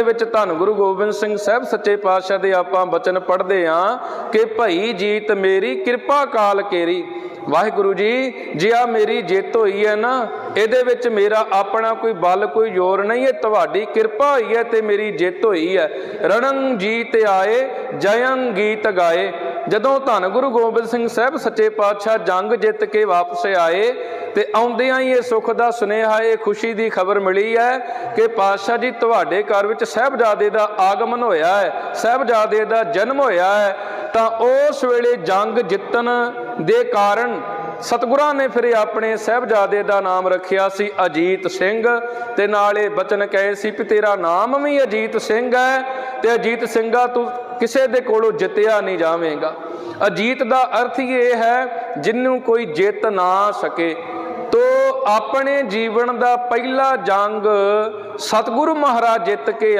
ਦੇ ਵਿੱਚ ਧੰਨ ਗੁਰੂ ਗੋਬਿੰਦ ਸਿੰਘ ਸਾਹਿਬ ਸੱਚੇ ਪਾਤਸ਼ਾਹ ਦੇ ਆਪਾਂ ਬਚਨ ਪੜ੍ਹਦੇ ਆਂ ਕਿ ਭਈ ਜੀਤ ਮੇਰੀ ਕਿਰਪਾ ਕਾਲ ਕੇਰੀ। ਵਾਹਿਗੁਰੂ ਜੀ, ਜੇ ਆ ਮੇਰੀ ਜਿੱਤ ਹੋਈ ਹੈ ਨਾ, ਇਹਦੇ ਵਿੱਚ ਮੇਰਾ ਆਪਣਾ ਕੋਈ ਬਲ, ਕੋਈ ਜ਼ੋਰ ਨਹੀਂ ਹੈ, ਤੁਹਾਡੀ ਕਿਰਪਾ ਹੋਈ ਹੈ ਤੇ ਮੇਰੀ ਜਿੱਤ ਹੋਈ ਹੈ। ਰਣੰ ਜੀਤ ਆਏ, ਜਯੰ ਗੀਤ ਗਾਏ। ਜਦੋਂ ਧੰਨ ਗੁਰੂ ਗੋਬਿੰਦ ਸਿੰਘ ਸਾਹਿਬ ਸੱਚੇ ਪਾਤਸ਼ਾਹ ਜੰਗ ਜਿੱਤ ਕੇ ਵਾਪਸ ਆਏ ਤੇ ਆਉਂਦਿਆਂ ਹੀ ਇਹ ਸੁੱਖ ਦਾ ਸੁਨੇਹਾ, ਇਹ ਖੁਸ਼ੀ ਦੀ ਖਬਰ ਮਿਲੀ ਹੈ ਕਿ ਪਾਤਸ਼ਾਹ ਜੀ ਤੁਹਾਡੇ ਘਰ ਵਿੱਚ ਸਹਿਬਜ਼ਾਦੇ ਦਾ ਆਗਮਨ ਹੋਇਆ ਹੈ, ਸਹਿਬਜ਼ਾਦੇ ਦਾ ਜਨਮ ਹੋਇਆ ਹੈ, ਤਾਂ ਉਸ ਵੇਲੇ ਜੰਗ ਜਿੱਤਣ ਦੇ ਕਾਰਨ ਸਤਿਗੁਰਾਂ ਨੇ ਫਿਰ ਆਪਣੇ ਸਹਿਬਜ਼ਾਦੇ ਦਾ ਨਾਮ ਰੱਖਿਆ ਸੀ ਅਜੀਤ ਸਿੰਘ ਤੇ ਨਾਲ ਇਹ ਬਚਨ ਕਹੇ ਸੀ ਕਿ ਤੇਰਾ ਨਾਮ ਵੀ ਅਜੀਤ ਸਿੰਘ ਹੈ ਤੇ ਅਜੀਤ ਸਿੰਘਾ ਤੂੰ ਕਿਸੇ ਦੇ ਕੋਲੋਂ ਜਿੱਤਿਆ ਨਹੀਂ ਜਾਵੇਂਗਾ। ਅਜੀਤ ਦਾ ਅਰਥ ਹੀ ਇਹ ਹੈ ਜਿੰਨੂੰ ਕੋਈ ਜਿੱਤ ਨਾ ਸਕੇ। ਆਪਣੇ ਜੀਵਨ ਦਾ ਪਹਿਲਾ ਜੰਗ ਸਤਿਗੁਰੂ ਮਹਾਰਾਜ ਜਿੱਤ ਕੇ